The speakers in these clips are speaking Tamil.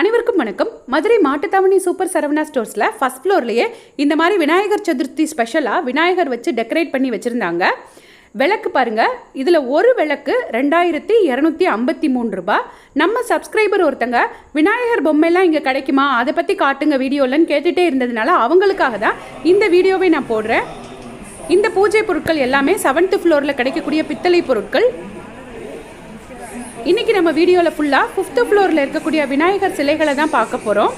அனைவருக்கும் வணக்கம். மதுரை மாட்டுத்தாவணி சூப்பர் சரவணா ஸ்டோர்ஸில் ஃபஸ்ட் ஃப்ளோர்லேயே இந்த மாதிரி விநாயகர் சதுர்த்தி ஸ்பெஷலாக விநாயகர் வச்சு டெக்கரேட் பண்ணி வச்சுருந்தாங்க. விளக்கு பாருங்க. இதில் ஒரு விளக்கு ரெண்டாயிரத்தி இரநூத்தி ஐம்பத்தி மூணு ரூபாய் நம்ம சப்ஸ்கிரைபர் ஒருத்தங்க விநாயகர் பொம்மைலாம் இங்கே கிடைக்குமா? அதை பற்றி காட்டுங்க வீடியோலன்னு கேட்டுகிட்டே இருந்ததுனால அவங்களுக்காக தான் இந்த வீடியோவை நான் போடுறேன். இந்த பூஜை பொருட்கள் எல்லாமே செவன்த் ஃப்ளோரில் கிடைக்கக்கூடிய பித்தளை பொருட்கள். இன்னைக்கு நம்ம வீடியோவில் ஃபுல்லாக ஃபிஃப்த் ஃப்ளோரில் இருக்கக்கூடிய விநாயகர் சிலைகளை தான் பார்க்க போகிறோம்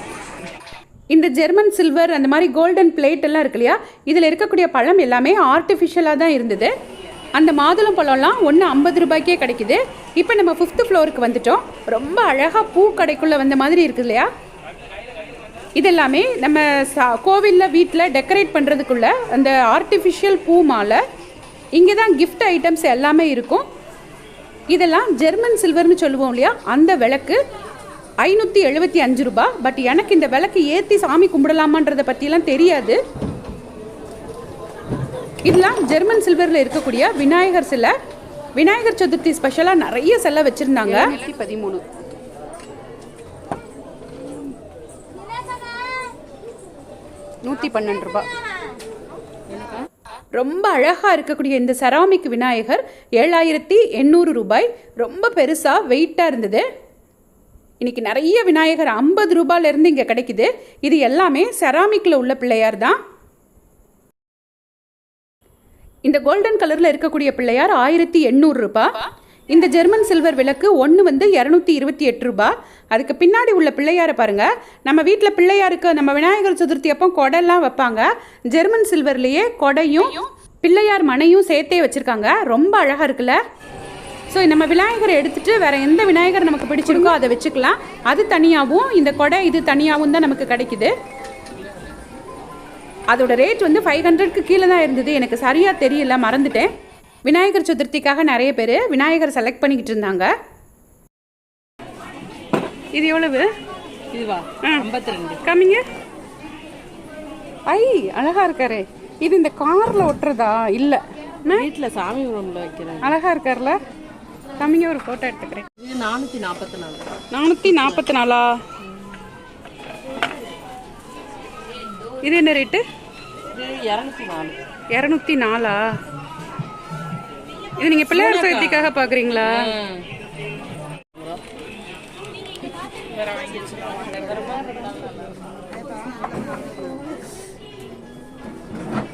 இந்த ஜெர்மன் சில்வர் அந்த மாதிரி கோல்டன் பிளேட் எல்லாம் இருக்கு இல்லையா? இதில் இருக்கக்கூடிய பழம் எல்லாமே ஆர்டிஃபிஷியலாக தான் இருந்தது. அந்த மாதுளம் பழம்லாம் ஒன்று ஐம்பது ரூபாய்க்கே கிடைக்குது. இப்போ நம்ம ஃபிஃப்த் ஃப்ளோருக்கு வந்துட்டோம். ரொம்ப அழகாக பூ கடைக்குள்ளே வந்த மாதிரி இருக்கு இல்லையா? இதெல்லாமே நம்ம சா கோவிலில் வீட்டில் டெக்கரேட் பண்ணுறதுக்குள்ள அந்த ஆர்டிஃபிஷியல் பூ மாலை இங்கே தான் கிஃப்ட் ஐட்டம்ஸ் எல்லாமே இருக்கும். இதெல்லாம் ஜெர்மன் சில்வர்னு சொல்லுவோம் இல்லையா? அந்த விளக்கு ஐநூற்றி எழுபத்தி அஞ்சு ரூபாய் பட் எனக்கு இந்த விளக்கு ஏற்றி சாமி கும்பிடலாமான்றதை பற்றிலாம் தெரியாது. இதெல்லாம் ஜெர்மன் சில்வரில் இருக்கக்கூடிய விநாயகர் சிலை. விநாயகர் சதுர்த்தி ஸ்பெஷலாக நிறைய சிலை வச்சுருந்தாங்க. பதிமூணு. நூற்றி பன்னெண்டு ரூபாய் ரொம்ப அழகாக இருக்கக்கூடிய இந்த செராமிக் விநாயகர் ஏழாயிரத்தி எண்ணூறு ரூபாய். ரொம்ப பெருசாக வெயிட்டாக இருந்தது. இன்றைக்கி நிறைய விநாயகர் ஐம்பது ரூபாயிலேருந்து இங்கே கிடைக்குது. இது எல்லாமே செராமிக்கில் உள்ள பிள்ளையார் தான். இந்த கோல்டன் கலரில் இருக்கக்கூடிய பிள்ளையார் ஆயிரத்தி எண்ணூறு ரூபாய். இந்த ஜெர்மன் சில்வர் விளக்கு ஒன்று வந்து இரநூத்தி இருபத்தி எட்டு ரூபாய் அதுக்கு பின்னாடி உள்ள பிள்ளையாரை பாருங்கள் நம்ம வீட்டில் பிள்ளையாருக்கு நம்ம விநாயகர் சதுர்த்தி அப்போ கொடைலாம் வைப்பாங்க. ஜெர்மன் சில்வர்லேயே கொடையும் பிள்ளையார் மனையும் சேர்த்தே வச்சுருக்காங்க. ரொம்ப அழகாக இருக்குல்ல? ஸோ நம்ம விநாயகரை எடுத்துகிட்டு வேறு எந்த விநாயகர் நமக்கு பிடிச்சிருக்கோ அதை வச்சுக்கலாம். அது தனியாகவும் இந்த கொடை இது தனியாகவும் தான் நமக்கு கிடைக்குது. அதோட ரேட் வந்து ஃபைவ் ஹண்ட்ரட்க்கு கீழே தான் இருந்தது. எனக்கு சரியாக தெரியல மறந்துட்டேன். விநாயகர் சதுர்த்திக்காக நிறைய பேர் விநாயகர் செலக்ட் பண்ணிக்கிட்டு இருந்தாங்க. இது எவ்வளவு? இதுவா? ஐம்பத்தி ரெண்டு கம்மிங்க ஐ அழகா இருக்காரே. இது இந்த கார்ல ஒட்டுறதா? இல்ல. வீட்டில் சாமி ரூமில் வைக்கிறேன். அழகா இருக்கார்ல. கம்மிங்க ஒரு போட்டோ எடுத்துக்கிறேன். இது நானூற்றி நாற்பத்தி நாலு நானூற்றி நாற்பத்தி நாலா இது என்ன ரேட்டு இது இரநூத்தி நாலு. இரநூத்தி நாலா? இது நீங்கள் பிள்ளையார் சதுர்த்திக்காக பார்க்குறீங்களா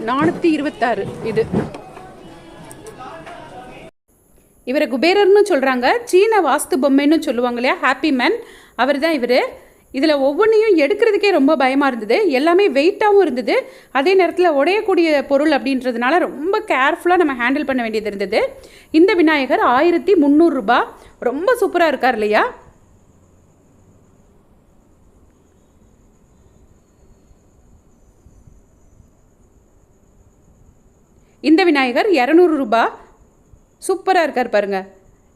நானூற்றி இருபத்தாறு இது. இவரை குபேரர்னு சொல்கிறாங்க சீன வாஸ்து பொம்மைன்னு சொல்லுவாங்க இல்லையா? ஹாப்பி மேன் அவர் தான் இவர். இதில் ஒவ்வொன்றையும் எடுக்கிறதுக்கே ரொம்ப பயமாக இருந்தது. எல்லாமே வெயிட்டாகவும் இருந்தது. அதே நேரத்தில் உடையக்கூடிய பொருள் அப்படின்றதுனால ரொம்ப கேர்ஃபுல்லாக நம்ம ஹேண்டில் பண்ண வேண்டியது இருந்தது. இந்த விநாயகர் ஆயிரத்தி முந்நூறுரூபா ரொம்ப சூப்பராக இருக்கார் இல்லையா? இந்த விநாயகர் இரநூறு ரூபா. சூப்பராக இருக்கார் பாருங்க.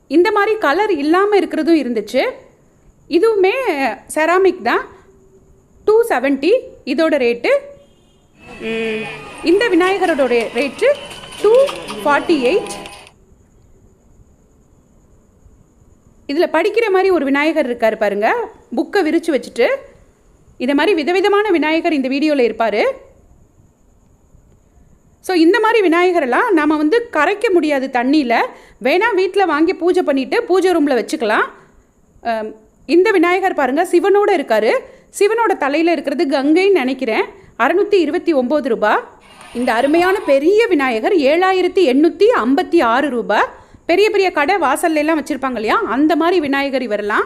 இந்த மாதிரி கலர் இல்லாமல் இருக்கிறதும் இருந்துச்சு. இதுவுமே செராமிக் தான். டூ செவன்ட்டி இதோட ரேட்டு இந்த விநாயகரோட ரேட்டு டூ ஃபார்ட்டி எயிட் இதில் படிக்கிற மாதிரி ஒரு விநாயகர் இருக்கார் பாருங்க. புக்கை விரித்து வச்சுட்டு. இதை மாதிரி விதவிதமான விநாயகர் இந்த வீடியோவில் இருப்பார். ஸோ இந்த மாதிரி விநாயகரெல்லாம் நாம் வந்து கரைக்க முடியாது தண்ணியில். வேணால் வீட்டில் வாங்கி பூஜை பண்ணிவிட்டு பூஜை ரூமில் வச்சுக்கலாம். இந்த விநாயகர் பாருங்கள் சிவனோட இருக்கார். சிவனோட தலையில் இருக்கிறது கங்கைன்னு நினைக்கிறேன். அறுநூற்றி இருபத்தி ஒம்பது ரூபாய் இந்த அருமையான பெரிய விநாயகர் ஏழாயிரத்தி எண்ணூற்றி ஐம்பத்தி ஆறு ரூபாய் பெரிய பெரிய கடை வாசல்லாம் வச்சுருப்பாங்க இல்லையா? அந்த மாதிரி விநாயகர் இவரெல்லாம்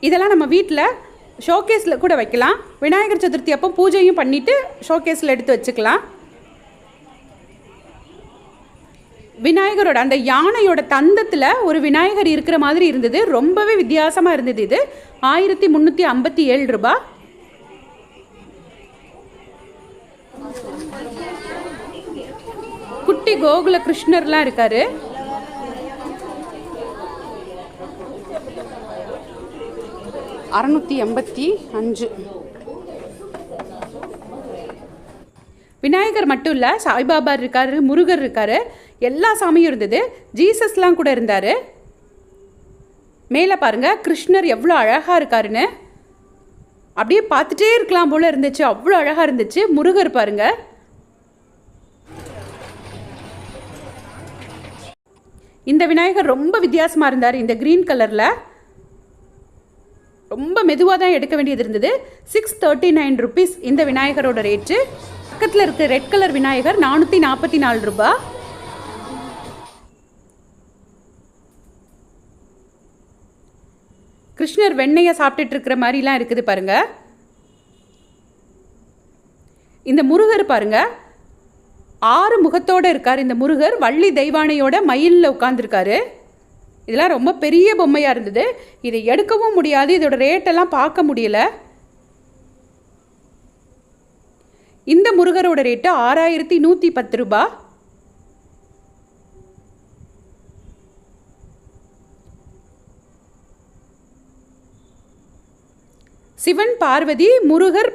இதெல்லாம் நம்ம வீட்டில் ஷோகேஸில் கூட வைக்கலாம். விநாயகர் சதுர்த்தி அப்போ பூஜையும் பண்ணிவிட்டு ஷோகேஸில் எடுத்து வச்சுக்கலாம். விநாயகரோட அந்த யானையோட தந்தத்தில் ஒரு விநாயகர் இருக்கிற மாதிரி இருந்தது. ரொம்பவே வித்தியாசமாக இருந்தது இது. ஆயிரத்தி முந்நூற்றி ஐம்பத்தி ஏழு ரூபா. குட்டி கோகுல கிருஷ்ணர்லாம் இருக்காரு. அறுநூற்றி எண்பத்தி அஞ்சு. விநாயகர் மட்டும் இல்லை சாய்பாபா இருக்காரு முருகர் இருக்காரு. எல்லா சாமியும் இருந்தது. ஜீசஸ்லாம் கூட இருந்தார். மேலே பாருங்கள் கிருஷ்ணர் எவ்வளோ அழகாக இருக்காருன்னு. அப்படியே பார்த்துட்டே இருக்கலாம் போல் இருந்துச்சு. அவ்வளோ அழகாக இருந்துச்சு. முருகர் பாருங்க. இந்த விநாயகர் ரொம்ப வித்தியாசமாக இருந்தார். இந்த க்ரீன் கலரில். ரொம்ப மெதுவாக தான் எடுக்க வேண்டியது இருந்தது. சிக்ஸ் தேர்ட்டி நைன் ருபீஸ் இந்த விநாயகரோட ரேட்டு பக்கத்தில் இருக்க ரெட் கலர் விநாயகர் நானூற்றி நாற்பத்தி நாலு ரூபாய் கிருஷ்ணர் வெண்ணெயை சாப்பிட்டுட்டு இருக்கிற மாதிரிலாம் இருக்குது பாருங்க. இந்த முருகர் பாருங்க ஆறு முகத்தோட இருக்கார். இந்த முருகர் வள்ளி தெய்வானையோட மயிலில் உட்காந்துருக்காரு இதெல்லாம் ரொம்ப பெரிய பொம்மையாக இருந்தது. இதை எடுக்கவும் முடியாது இதோட ரேட்டெல்லாம் பார்க்க முடியல. இந்த முருகரோட ரேட்டு ஆறாயிரத்தி நூற்றி பத்து ரூபாய். சிவன் பார்வதி முருகர்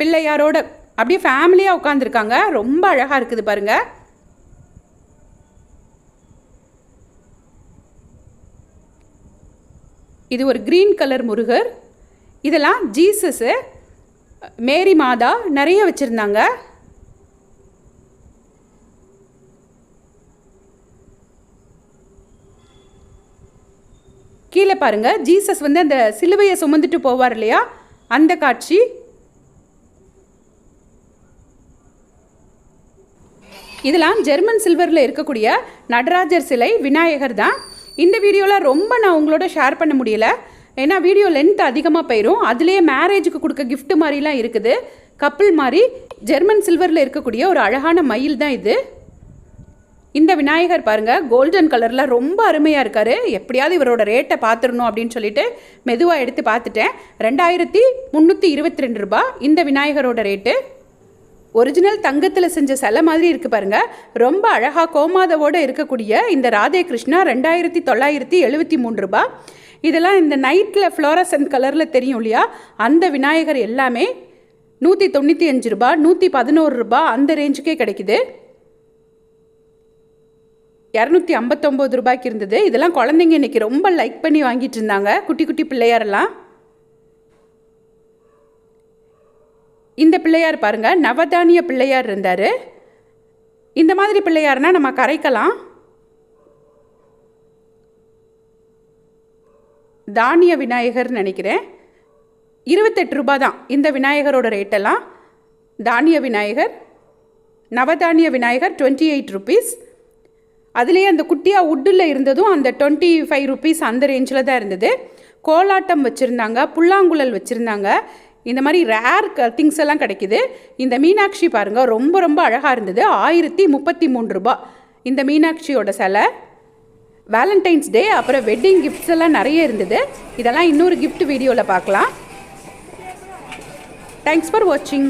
பிள்ளையாரோட அப்படியே ஃபேமிலியாக உட்காந்துருக்காங்க ரொம்ப அழகாக இருக்குது பாருங்க. இது ஒரு க்ரீன் கலர் முருகர். இதெல்லாம் ஜீசஸ்ஸு மேரி மாதா நிறைய வச்சுருந்தாங்க. கீழே பாருங்க. ஜீசஸ் வந்து அந்த சிலுவையை சுமந்துட்டு போவார் இல்லையா? அந்த காட்சி இதெல்லாம் ஜெர்மன் சில்வரில் இருக்கக்கூடிய நடராஜர் சிலை விநாயகர் தான். இந்த வீடியோவில் ரொம்ப நான் உங்களோட ஷேர் பண்ண முடியல. ஏன்னா வீடியோ லென்த் அதிகமாக போயிடும் அதுலேயே மேரேஜுக்கு கொடுக்க கிஃப்ட் மாதிரிலாம் இருக்குது. கப்பிள் மாதிரி ஜெர்மன் சில்வரில் இருக்கக்கூடிய ஒரு அழகான மயில் தான் இது. இந்த விநாயகர் பாருங்க கோல்டன் கலரில் ரொம்ப அருமையாக இருக்காரு. எப்படியாவது இவரோட ரேட்டை பார்த்துடணும் அப்படின்னு சொல்லிட்டு மெதுவாக எடுத்து பார்த்துட்டேன் ரெண்டாயிரத்தி முந்நூற்றி இருபத்தி ரெண்டு ரூபாய் இந்த விநாயகரோட ரேட்டு ஒரிஜினல் தங்கத்தில் செஞ்ச சிலை மாதிரி இருக்குது பாருங்க. ரொம்ப அழகாக கோமாதவோடு இருக்கக்கூடிய இந்த ராதே கிருஷ்ணா ரெண்டாயிரத்தி தொள்ளாயிரத்தி எழுபத்தி மூணு ரூபா. இதெல்லாம் இந்த நைட்டில் ஃப்ளோரசன்ட் கலரில் தெரியும் இல்லையா? அந்த விநாயகர் எல்லாமே நூற்றி தொண்ணூற்றி அஞ்சு ரூபா நூற்றி பதினோரு ரூபா அந்த ரேஞ்சுக்கே கிடைக்குது. இரநூத்தி ஐம்பத்தொம்போது ரூபாய்க்கு இருந்தது. இதெல்லாம் குழந்தைங்க இன்னைக்கு ரொம்ப லைக் பண்ணி வாங்கிட்டு இருந்தாங்க. குட்டி குட்டி பிள்ளையாரெல்லாம். இந்த பிள்ளையார் பாருங்கள் நவதானிய பிள்ளையார் இருந்தார். இந்த மாதிரி பிள்ளையார்னால் நம்ம கரைக்கலாம். தானிய விநாயகர்னு நினைக்கிறேன். இருபத்தெட்டு ரூபா தான் இந்த விநாயகரோட ரேட்டெல்லாம் தானிய விநாயகர் நவதானிய விநாயகர் டுவெண்ட்டி எயிட் ருபீஸ் அதுலேயே அந்த குட்டியாக உட்டில் இருந்ததும் அந்த டுவெண்ட்டி ஃபைவ் ருபீஸ் அந்த ரேஞ்சில் தான் இருந்தது. கோலாட்டம் வச்சுருந்தாங்க புல்லாங்குழல் வச்சுருந்தாங்க. இந்த மாதிரி ரேர் திங்ஸ் எல்லாம் கிடைக்குது. இந்த மீனாட்சி பாருங்கள் ரொம்ப ரொம்ப அழகாக இருந்தது. ஆயிரத்தி முப்பத்தி மூணு ரூபாய் இந்த மீனாட்சியோட சிலை. வேலண்டைன்ஸ் டே அப்புறம் வெட்டிங் கிஃப்ட்ஸ் எல்லாம் நிறைய இருந்தது. இதெல்லாம் இன்னொரு கிஃப்ட் வீடியோவில் பார்க்கலாம். தேங்க்ஸ் ஃபார் வாட்சிங்